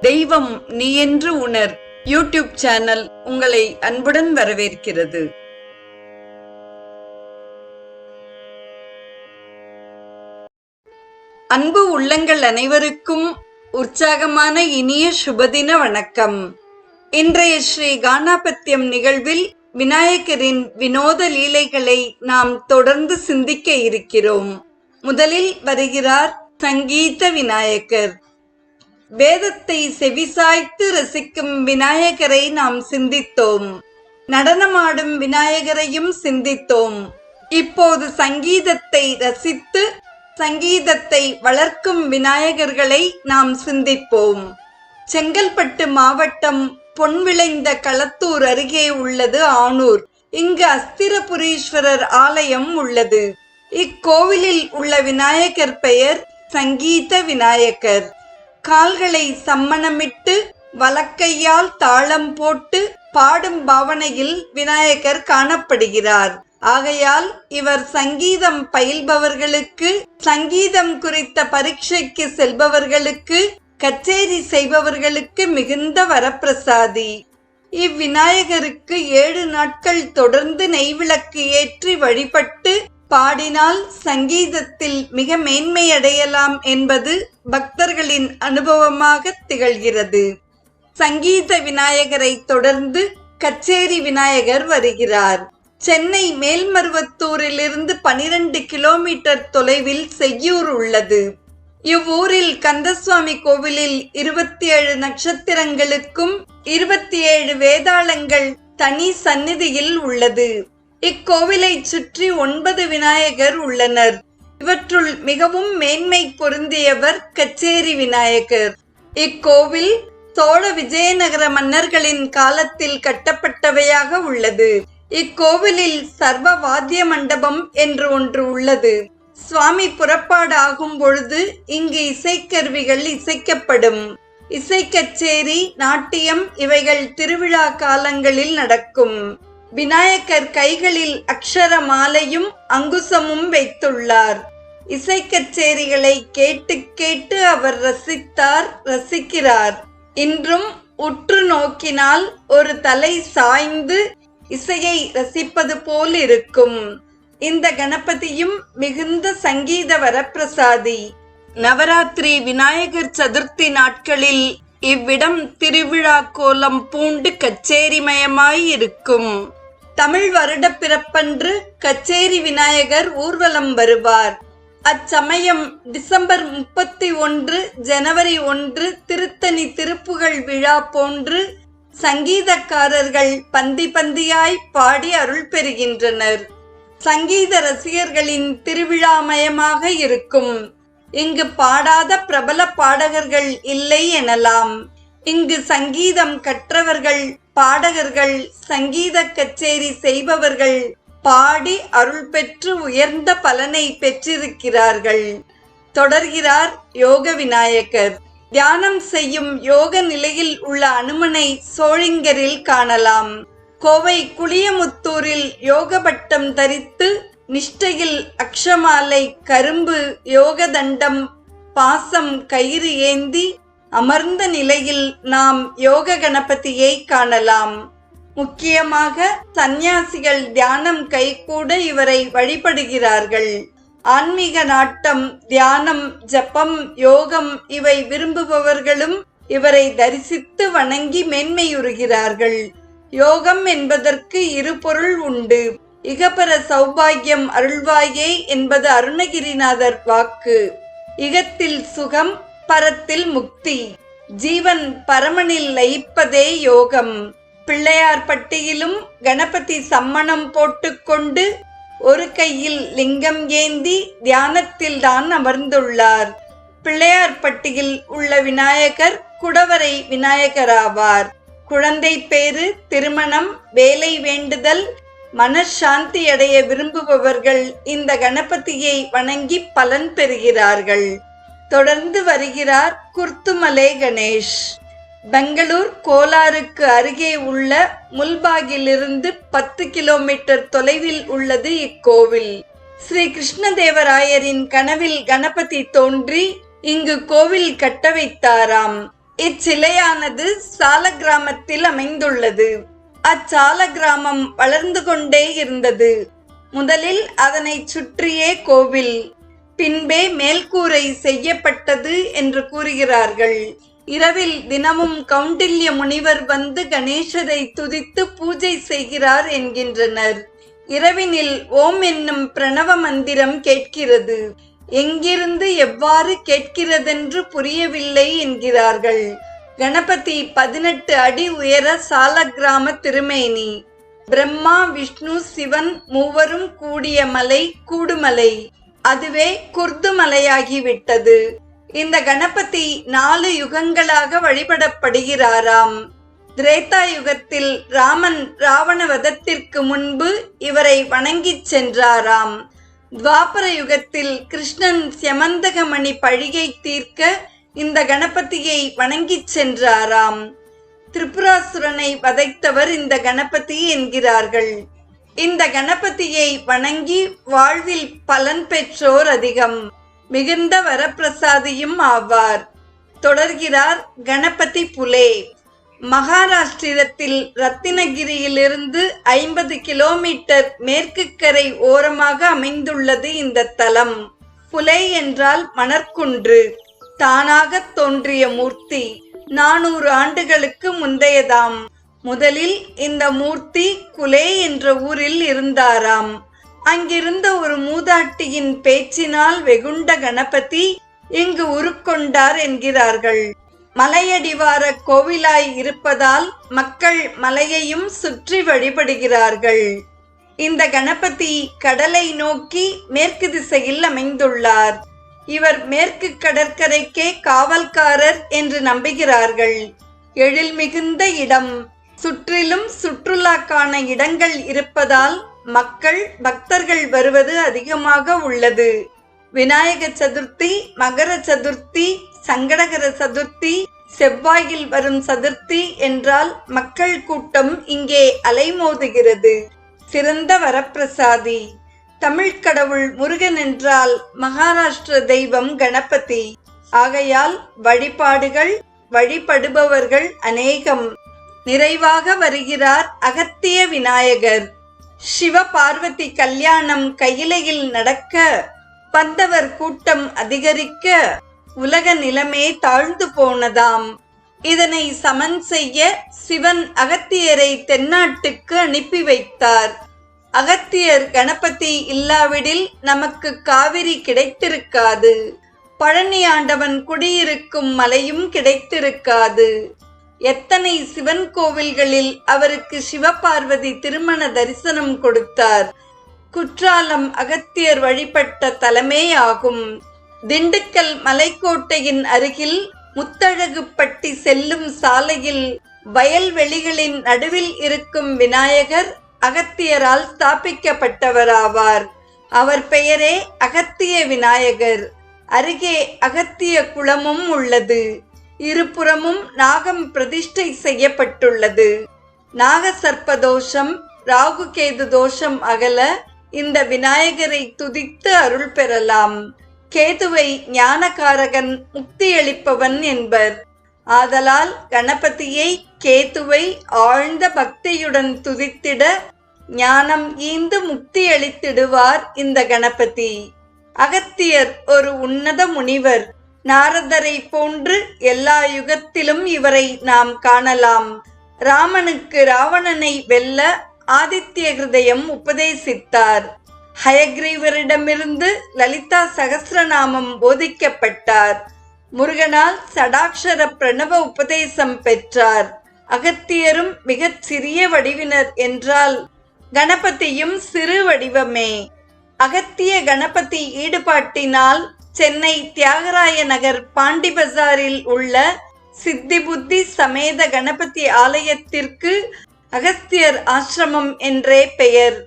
தெய்வம் நீ என்று உணர். யூடியூப் சேனல் உங்களை அன்புடன் வரவேற்கிறது. அன்பு உள்ளங்கள் அனைவருக்கும் உற்சாகமான இனிய சுபதின வணக்கம். இன்றைய ஸ்ரீ கானாபத்தியம் நிகழ்வில் விநாயகரின் வினோத லீலைகளை நாம் தொடர்ந்து சிந்திக்க இருக்கிறோம். முதலில் வருகிறார் சங்கீத விநாயகர். வேதத்தை செவிசாய்த்து ரசிக்கும் விநாயகரை நாம் சிந்தித்தோம். நடனமாடும் விநாயகரையும் சிந்தித்தோம். இப்போது சங்கீதத்தை ரசித்து சங்கீதத்தை வளர்க்கும் விநாயகர்களை நாம் சிந்திப்போம். செங்கல்பட்டு மாவட்டம் பொன் விளைந்த களத்தூர் அருகே உள்ளது ஆனூர். இங்கு அஸ்திரபுரீஸ்வரர் ஆலயம் உள்ளது. இக்கோவிலில் உள்ள விநாயகர் பெயர் சங்கீத விநாயகர். கால்களை சம்மணமிட்டு வலக்கையால் தாளம் போட்டு பாடும் பாவனையில் விநாயகர் காணப்படுகிறார். ஆகையால் இவர் சங்கீதம் பயில்பவர்களுக்கு சங்கீதம் குறித்த பரீட்சைக்கு செல்பவர்களுக்கு கச்சேரி செய்பவர்களுக்கு மிகுந்த வரப்பிரசாதி. இவ்விநாயகருக்கு ஏழு நாட்கள் தொடர்ந்து நெய்விளக்கு ஏற்றி வழிபட்டு பாடினால் சங்கீதத்தில் மிக மேன்மையடையலாம் என்பது பக்தர்களின் அனுபவமாக திகழ்கிறது. சங்கீத விநாயகரை தொடர்ந்து கச்சேரி விநாயகர் வருகிறார். சென்னை மேல்மருவத்தூரிலிருந்து பனிரெண்டு கிலோமீட்டர் தொலைவில் செய்யூர் உள்ளது. இவ்வூரில் கந்தசுவாமி கோவிலில் இருபத்தி ஏழு நட்சத்திரங்களுக்கும் இருபத்தி ஏழு வேதாளங்கள் தனி சந்நிதியில் உள்ளது. இக்கோவிலை சுற்றி ஒன்பது விநாயகர் உள்ளனர். இவற்றுள் மிகவும் மேன்மை பொருந்தியவர் கச்சேரி விநாயகர். இக்கோவில் சோழ விஜயநகர மன்னர்களின் காலத்தில் கட்டப்பட்டவையாக உள்ளது. இக்கோவிலில் சர்வ வாத்திய மண்டபம் என்று ஒன்று உள்ளது. சுவாமி புறப்பாடு ஆகும் பொழுது இங்கு இசைக்கருவிகள் இசைக்கப்படும். இசை கச்சேரி நாட்டியம் இவைகள் திருவிழா காலங்களில் நடக்கும். விநாயகர் கைகளில் அக்ஷர மாலையும் அங்குசமும் வைத்துள்ளார். இசை கச்சேரிகளை கேட்டு கேட்டு அவர் ரசித்தார் ரசிக்கிறார். இன்றும் உற்று நோக்கினால் ஒரு தலை சாய்ந்து இசையை ரசிப்பது போல் இருக்கும். இந்த கணபதியும் மிகுந்த சங்கீத வரப்பிரசாதி. நவராத்திரி விநாயகர் சதுர்த்தி நாட்களில் இவ்விடம் திருவிழா கோலம் பூண்டு கச்சேரிமயமாய் இருக்கும். தமிழ் வருட பிறப்பன்று கச்சேரி விநாயகர் ஊர்வலம் வருவார். அச்சமயம் டிசம்பர் முப்பத்தி ஒன்று ஜனவரி ஒன்று திருத்தணி திருப்புகழ் விழா போன்று சங்கீதக்காரர்கள் பந்தி பந்தியாய் பாடி அருள் பெறுகின்றனர். சங்கீத ரசிகர்களின் திருவிழாமயமாக இருக்கும். இங்கு பாடாத பிரபல பாடகர்கள் இல்லை எனலாம். இங்கு சங்கீதம் கற்றவர்கள் பாடகர்கள் சங்கீத கச்சேரி செய்பவர்கள் பாடி அருள் பெற்று உயர்ந்த பலனை பெற்றிருக்கிறார்கள். தொடர்கிறார் யோக விநாயகர். தியானம் செய்யும் யோக நிலையில் உள்ள அனுமனை சோழிங்கரில் காணலாம். கோவை குளியமுத்தூரில் யோக பட்டம் தரித்து நிஷ்டையில் அக்ஷமாலை கரும்பு யோக தண்டம் பாசம் கயிறு ஏந்தி அமர்ந்த நிலையில் நாம் யோக கணபதியை காணலாம். முக்கியமாக சந்நியாசிகள் தியானம் கைகூட இவரை வழிபடுகிறார்கள். ஆன்மீக நாட்டம் தியானம் ஜப்பம் யோகம் இவை விரும்புபவர்களும் இவரை தரிசித்து வணங்கி மேன்மையுறுகிறார்கள். யோகம் என்பதற்கு இரு பொருள் உண்டு. இகபர சௌபாகியம் அருள்வாயே என்பது அருணகிரிநாதர் வாக்கு. இகத்தில் சுகம் பரத்தில் முக்தி. ஜீவன் பரமனில் லயிப்பதே யோகம். பிள்ளையார்பட்டியிலும் கணபதி சம்மணம் போட்டுக்கொண்டு ஒரு கையில் லிங்கம் ஏந்தி தியானத்தில் தான் அமர்ந்துள்ளார். பிள்ளையார்பட்டியில் உள்ள விநாயகர் குடவரை விநாயகராவார். குழந்தை பேரு திருமணம் வேலை வேண்டுதல் மனசாந்தி அடைய விரும்புபவர்கள் இந்த கணபதியை வணங்கி பலன் பெறுகிறார்கள். தொடர்ந்து வருகிறார் குர்த்துமலை கணேஷ். பெங்களூர் கோலாருக்கு அருகே உள்ள முல்பாகிலிருந்து பத்து கிலோமீட்டர் தொலைவில் உள்ளது இக்கோவில். ஸ்ரீ கிருஷ்ணதேவராயரின் கனவில் கணபதி தோன்றி இங்கு கோவில் கட்ட வைத்தாராம். இச்சிலையானது சால கிராமத்தில் அமைந்துள்ளது. அச்சால கிராமம் வளர்ந்து கொண்டே இருந்தது. முதலில் அதனை சுற்றியே கோவில். பின்பே மேல்கூரை செய்யப்பட்டது என்று கூறுகிறார்கள். இரவில் தினமும் கௌண்டில்ய முனிவர் வந்து கணேசரை துதித்து பூஜை செய்கிறார் என்கின்றனர். இரவினில் ஓம் என்னும் பிரணவ மந்திரம் கேட்கிறது. எங்கிருந்து எவ்வாறு கேட்கிறதென்று புரியவில்லை என்கிறார்கள். கணபதி பதினெட்டு அடி உயர சால கிராம திருமேனி. பிரம்மா விஷ்ணு சிவன் மூவரும் கூடிய மலை கூடுமலை. அதுவே குர்து மலையாகிவிட்டது இந்த கணபதி நாலு யுகங்களாக வழிபடப்படுகிறாராம். திரேதா யுகத்தில் ராமன் ராவண வதத்திற்கு முன்பு இவரை வணங்கிச் சென்றாராம். துவாபர யுகத்தில் கிருஷ்ணன் செமந்தகமணி பழியை தீர்க்க இந்த கணபதியை வணங்கிச் சென்றாராம். திரிபுராசுரனை வதைத்தவர் இந்த கணபதி என்கிறார்கள். இந்த கணபதியை வணங்கி வாழ்வில் பலன் பெற்றோர் அதிகம். மிகுந்த வரப்பிரசாதியும் ஆவார். தொடர்கிறார் கணபதி புலே. மகாராஷ்டிரத்தில் ரத்தினகிரியிலிருந்து ஐம்பது கிலோமீட்டர் மேற்கு கரை ஓரமாக அமைந்துள்ளது இந்த தலம். புலை என்றால் மணற்குன்று. தானாக தோன்றிய மூர்த்தி. நானூறு ஆண்டுகளுக்கு முந்தையதாம். முதலில் இந்த மூர்த்தி குலே என்ற ஊரில் இருந்தாராம். அங்கிருந்த ஒரு மூதாட்டியின் பேச்சினால் வெகுண்ட கணபதி இங்கு உருக்கொண்டார் என்கிறார்கள். மலையடிவார கோவிலாய் இருப்பதால் மக்கள் மலையையும் சுற்றி வழிபடுகிறார்கள். இந்த கணபதி கடலை நோக்கி மேற்கு திசையில் அமைந்துள்ளார். இவர் மேற்கு கடற்கரைக்கே காவல்காரர் என்று நம்புகிறார்கள். எழில் மிகுந்த இடம். சுற்றிலும் சுற்றுலாக்கான இடங்கள் இருப்பதால் மக்கள் பக்தர்கள் வருவது அதிகமாக உள்ளது. விநாயக சதுர்த்தி மகர சதுர்த்தி சங்கடகர சதுர்த்தி செவ்வாயில் வரும் சதுர்த்தி என்றால் மக்கள் கூட்டம் இங்கே அலைமோதுகிறது. சிறந்த வரப்பிரசாதி. தமிழ் கடவுள் முருகன் என்றால் மகாராஷ்டிர தெய்வம் கணபதி. ஆகையால் வழிபாடுகள் வழிபடுபவர்கள் அநேகம். நிறைவாக வருகிறார் அகத்திய விநாயகர். சிவ பார்வதி கல்யாணம் கையிலையில் நடக்க பந்தவர் கூட்டம் அதிகரிக்க உலக நிலமே தாழ்ந்து போனதாம். இதனை சமன் செய்ய சிவன் அகத்தியரை தென்னாட்டுக்கு அனுப்பி வைத்தார். அகத்தியர் கணபதி இல்லாவிடில் நமக்கு காவிரி கிடைத்திருக்காது. பழனி ஆண்டவன் குடியிருக்கும் மலையும் கிடைத்திருக்காது. எத்தனை சிவன் கோவில்களில் அவருக்கு சிவபார்வதி திருமண தரிசனம் கொடுத்தார்? குற்றாலம் அகத்தியர் வழிபட்ட தலமே ஆகும். திண்டுக்கல் மலைக்கோட்டையின் அருகில் முத்தழகுப்பட்டி செல்லும் சாலையில் வயல்வெளிகளின் நடுவில் இருக்கும் விநாயகர் அகத்தியரால் ஸ்தாபிக்கப்பட்டவராவார். அவர் பெயரே அகத்திய விநாயகர். அருகே அகத்திய குளமும் உள்ளது. இருபுறமும் நாகம் பிரதிஷ்டை செய்யப்பட்டுள்ளது. நாகசர்ப்ப தோஷம் ராகுகேது தோஷம் அகல இந்த விநாயகரை துதித்து அருள் பெறலாம். கேதுவை ஞானகாரகன் முக்தியளிப்பவன் என்பர். ஆதலால் கணபதியை கேதுவை ஆழ்ந்த பக்தியுடன் துதித்திட ஞானம் ஈந்து முக்தியளித்திடுவார் இந்த கணபதி. அகத்தியர் ஒரு உன்னத முனிவர். நாரதரை போன்று எல்லா யுகத்திலும் இவரை நாம் காணலாம். ராமனுக்கு ராவணனை வெல்ல ஆதித்ய ஹிருதயம் உபதேசித்தார். ஹயக்ரீவரிடமிருந்து லலிதா சகசிரநாமம் போதிக்கப்பட்டார். முருகனால் சடாட்சர பிரணவ உபதேசம் பெற்றார். அகத்தியரும் மிகச் சிறிய வடிவினர் என்றால் கணபதியும் சிறு வடிவமே. அகத்திய கணபதி ஈடுபாட்டினால் சென்னை தியாகராய நகர் பாண்டி பஜாரில் உள்ள சித்தி புத்தி சமேத கணபதி ஆலயத்திற்கு அகஸ்தியர் ஆசிரமம் என்றே பெயர்.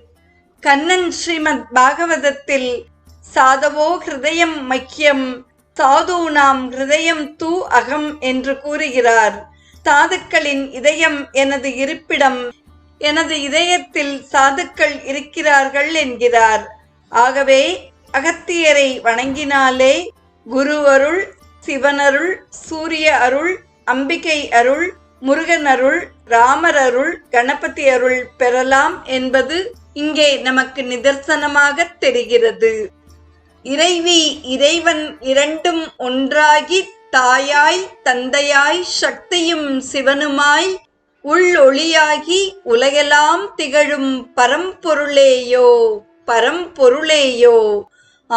கண்ணன் ஸ்ரீமத் பாகவதத்தில் சாதவோ ஹிருதயம் மக்கியம் சாதுனாம் ஹிருதயம் தூ அகம் என்று கூறுகிறார். சாதுக்களின் இதயம் எனது இருப்பிடம் எனது இதயத்தில் சாதுக்கள் இருக்கிறார்கள் என்கிறார். ஆகவே அகத்தியரை வணங்கினாலே குரு அருள் சிவனருள் சூரிய அருள் அம்பிகை அருள் முருகன் அருள் ராமர் அருள் கணபதி அருள் பெறலாம் என்பது இங்கே நமக்கு நிதர்சனமாக தெரிகிறது. இறைவி இறைவன் இரண்டும் ஒன்றாகி தாயாய் தந்தையாய் சக்தியும் சிவனுமாய் உள்ளொளியாகி உலகெல்லாம் திகழும் பரம்பொருளேயோ பரம்பொருளேயோ.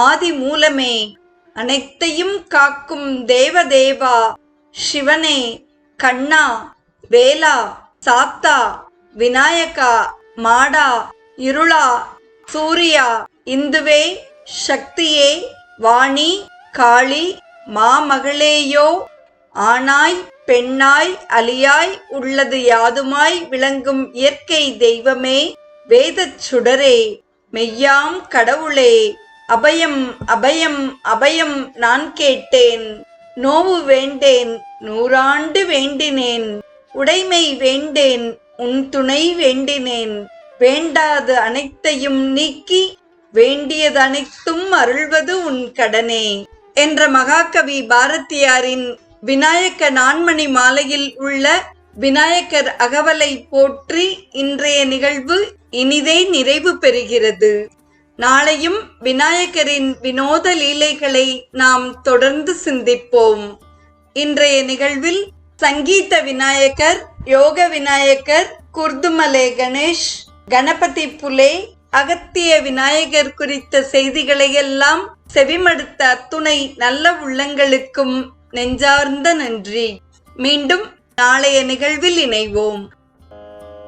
ஆதி மூலமே அனைத்தையும் காக்கும் தேவதேவா சிவனே கண்ணா வேலா சாத்தா விநாயகா மாடா இருளா சூர்யா இந்துவே சக்தியே வாணி காளி மாமகளேயோ ஆணாய் பெண்ணாய் அலியாய் உள்ளது யாதுமாய் விளங்கும் இயற்கை தெய்வமே வேதச் சுடரே மெய்யாம் கடவுளே. அபயம் அபயம் அபயம் நான் கேட்டேன். நோவு வேண்டேன் நூறாண்டு வேண்டினேன். உடைமை வேண்டேன் உன் துணை வேண்டினேன். வேண்டாது அனைத்தையும் நீக்கி வேண்டியது அனைத்தும் அருள்வது உன் கடனே. என்ற மகாகவி பாரதியாரின் விநாயக நான்மணி மாலையில் உள்ள விநாயகர் அகவலை போற்றி இன்றைய நிகழ்வு இனிதே நிறைவு பெறுகிறது. நாளையும் விநாயகரின் வினோத லீலைகளை நாம் தொடர்ந்து சிந்திப்போம். இன்றைய நிகழ்வில் சங்கீத விநாயகர் யோக விநாயகர் குர்துமலே கணேஷ் கணபதி புலே அகத்திய விநாயகர் குறித்த செய்திகளையெல்லாம் செவிமடுத்த அத்துணை நல்ல உள்ளங்களுக்கும் நெஞ்சார்ந்த நன்றி. மீண்டும் நாளைய நிகழ்வில் இணைவோம்.